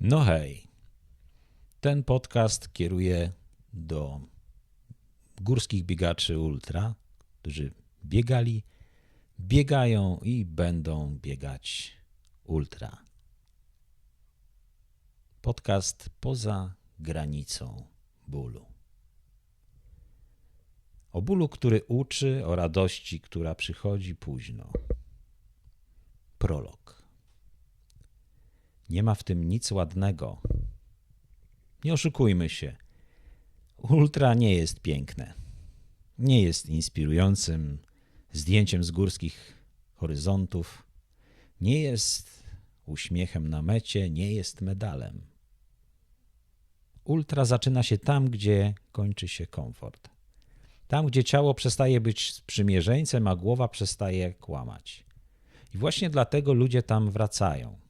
No hej, ten podcast kieruje do górskich biegaczy ultra, którzy biegali, biegają i będą biegać ultra. Podcast poza granicą bólu. O bólu, który uczy, o radości, która przychodzi późno. Prolog. Nie ma w tym nic ładnego. Nie oszukujmy się. Ultra nie jest piękne. Nie jest inspirującym zdjęciem z górskich horyzontów. Nie jest uśmiechem na mecie, nie jest medalem. Ultra zaczyna się tam, gdzie kończy się komfort. Tam, gdzie ciało przestaje być sprzymierzeńcem, a głowa przestaje kłamać. I właśnie dlatego ludzie tam wracają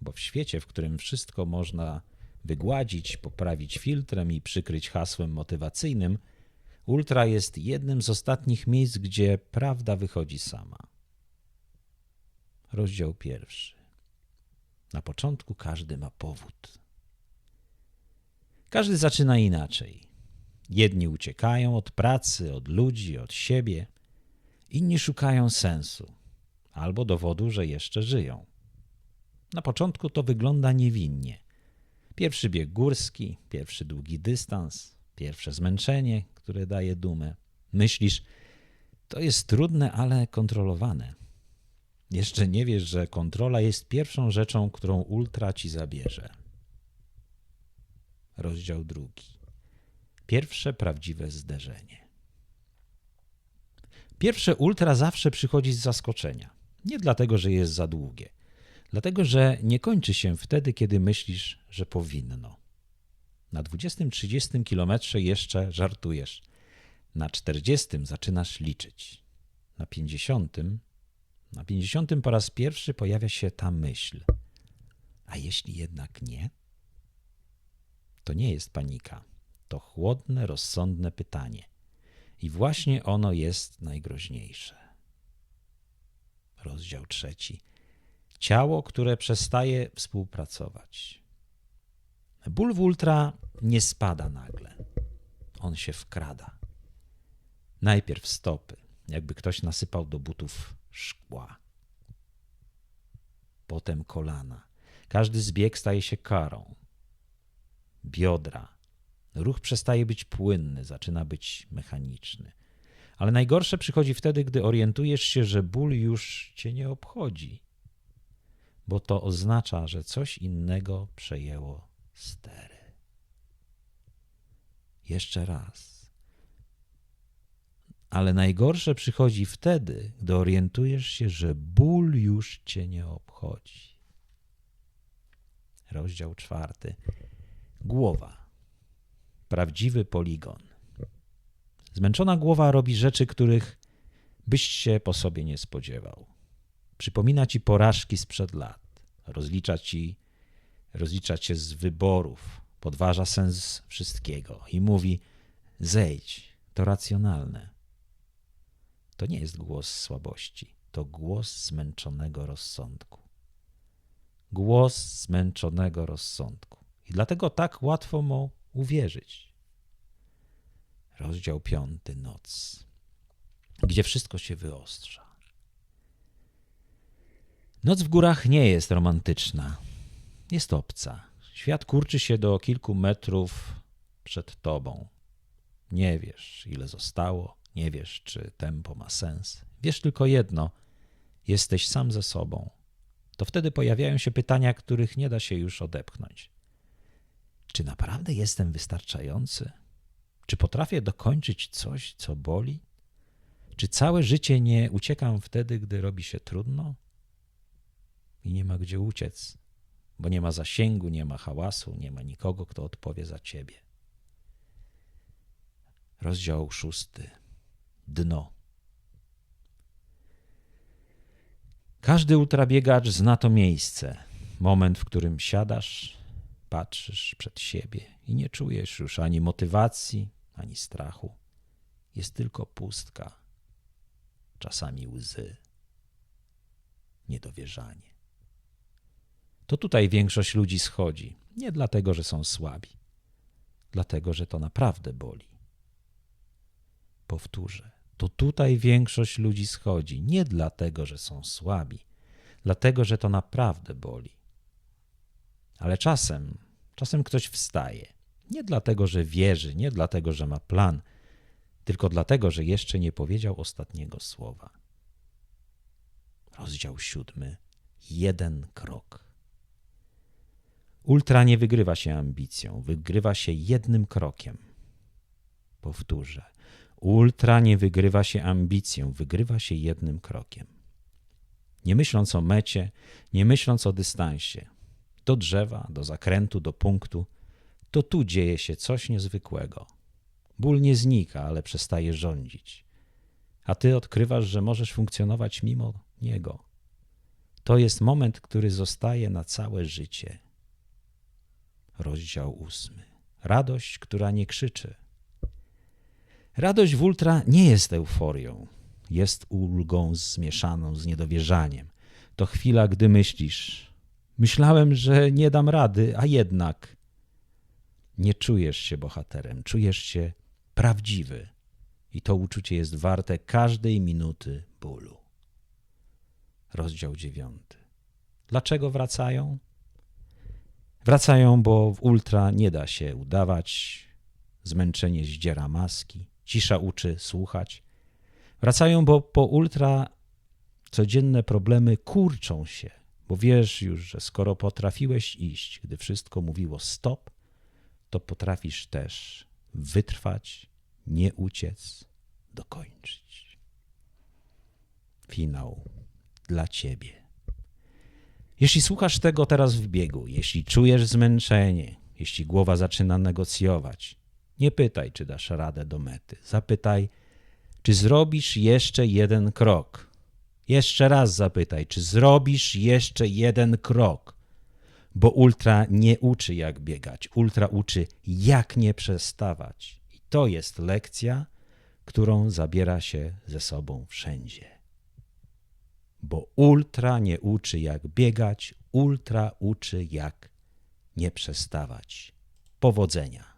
bo w świecie, w którym wszystko można wygładzić, poprawić filtrem i przykryć hasłem motywacyjnym, ultra jest jednym z ostatnich miejsc, gdzie prawda wychodzi sama. Rozdział pierwszy. Na początku każdy ma powód. Każdy zaczyna inaczej. Jedni uciekają od pracy, od ludzi, od siebie, inni szukają sensu albo dowodu, że jeszcze żyją. Na początku to wygląda niewinnie. Pierwszy bieg górski, pierwszy długi dystans, pierwsze zmęczenie, które daje dumę. Myślisz, to jest trudne, ale kontrolowane. Jeszcze nie wiesz, że kontrola jest pierwszą rzeczą, którą ultra ci zabierze. Rozdział drugi. Pierwsze prawdziwe zderzenie. Pierwsze ultra zawsze przychodzi z zaskoczenia. Nie dlatego, że jest za długie. Dlatego, że nie kończy się wtedy, kiedy myślisz, że powinno. Na 20-30 kilometrze jeszcze żartujesz. Na 40 zaczynasz liczyć. Na 50, na 50 po raz pierwszy pojawia się ta myśl. A jeśli jednak nie? To nie jest panika. To chłodne, rozsądne pytanie. I właśnie ono jest najgroźniejsze. Rozdział trzeci Ciało, które przestaje współpracować. Ból w ultra nie spada nagle. On się wkrada. Najpierw stopy, jakby ktoś nasypał do butów szkła. Potem kolana. Każdy zbieg staje się karą. Biodra. Ruch przestaje być płynny, zaczyna być mechaniczny. Ale najgorsze przychodzi wtedy, gdy orientujesz się, że ból już cię nie obchodzi bo to oznacza, że coś innego przejęło stery. Jeszcze raz. Ale najgorsze przychodzi wtedy, gdy orientujesz się, że ból już cię nie obchodzi. Rozdział czwarty. Głowa. Prawdziwy poligon. Zmęczona głowa robi rzeczy, których byś się po sobie nie spodziewał. Przypomina ci porażki sprzed lat, rozlicza ci, rozlicza cię z wyborów, podważa sens wszystkiego i mówi: zejdź, to racjonalne. To nie jest głos słabości, to głos zmęczonego rozsądku. Głos zmęczonego rozsądku. I dlatego tak łatwo mu uwierzyć. Rozdział piąty, noc, gdzie wszystko się wyostrza. Noc w górach nie jest romantyczna. Jest obca. Świat kurczy się do kilku metrów przed tobą. Nie wiesz, ile zostało, nie wiesz, czy tempo ma sens. Wiesz tylko jedno: jesteś sam ze sobą. To wtedy pojawiają się pytania, których nie da się już odepchnąć. Czy naprawdę jestem wystarczający? Czy potrafię dokończyć coś, co boli? Czy całe życie nie uciekam wtedy, gdy robi się trudno? I nie ma gdzie uciec, bo nie ma zasięgu, nie ma hałasu, nie ma nikogo, kto odpowie za ciebie. Rozdział szósty. Dno. Każdy ultrabiegacz zna to miejsce, moment, w którym siadasz, patrzysz przed siebie i nie czujesz już ani motywacji, ani strachu. Jest tylko pustka, czasami łzy, niedowierzanie. To tutaj większość ludzi schodzi. Nie dlatego, że są słabi, dlatego, że to naprawdę boli. Powtórzę, to tutaj większość ludzi schodzi nie dlatego, że są słabi, dlatego, że to naprawdę boli. Ale czasem, czasem ktoś wstaje. Nie dlatego, że wierzy, nie dlatego, że ma plan, tylko dlatego, że jeszcze nie powiedział ostatniego słowa. Rozdział siódmy. Jeden krok. Ultra nie wygrywa się ambicją, wygrywa się jednym krokiem. Powtórzę. Ultra nie wygrywa się ambicją, wygrywa się jednym krokiem. Nie myśląc o mecie, nie myśląc o dystansie, do drzewa, do zakrętu, do punktu, to tu dzieje się coś niezwykłego. Ból nie znika, ale przestaje rządzić. A ty odkrywasz, że możesz funkcjonować mimo niego. To jest moment, który zostaje na całe życie. Rozdział ósmy. Radość, która nie krzyczy. Radość w ultra nie jest euforią. Jest ulgą zmieszaną z niedowierzaniem. To chwila, gdy myślisz: Myślałem, że nie dam rady, a jednak. Nie czujesz się bohaterem, czujesz się prawdziwy. I to uczucie jest warte każdej minuty bólu. Rozdział dziewiąty. Dlaczego wracają? Wracają, bo w ultra nie da się udawać, zmęczenie zdziera maski, cisza uczy słuchać. Wracają, bo po ultra codzienne problemy kurczą się, bo wiesz już, że skoro potrafiłeś iść, gdy wszystko mówiło stop, to potrafisz też wytrwać, nie uciec, dokończyć. Finał dla ciebie. Jeśli słuchasz tego teraz w biegu, jeśli czujesz zmęczenie, jeśli głowa zaczyna negocjować, nie pytaj, czy dasz radę do mety. Zapytaj, czy zrobisz jeszcze jeden krok. Jeszcze raz zapytaj, czy zrobisz jeszcze jeden krok. Bo ultra nie uczy, jak biegać. Ultra uczy, jak nie przestawać. I to jest lekcja, którą zabiera się ze sobą wszędzie bo ultra nie uczy jak biegać, ultra uczy jak nie przestawać. Powodzenia.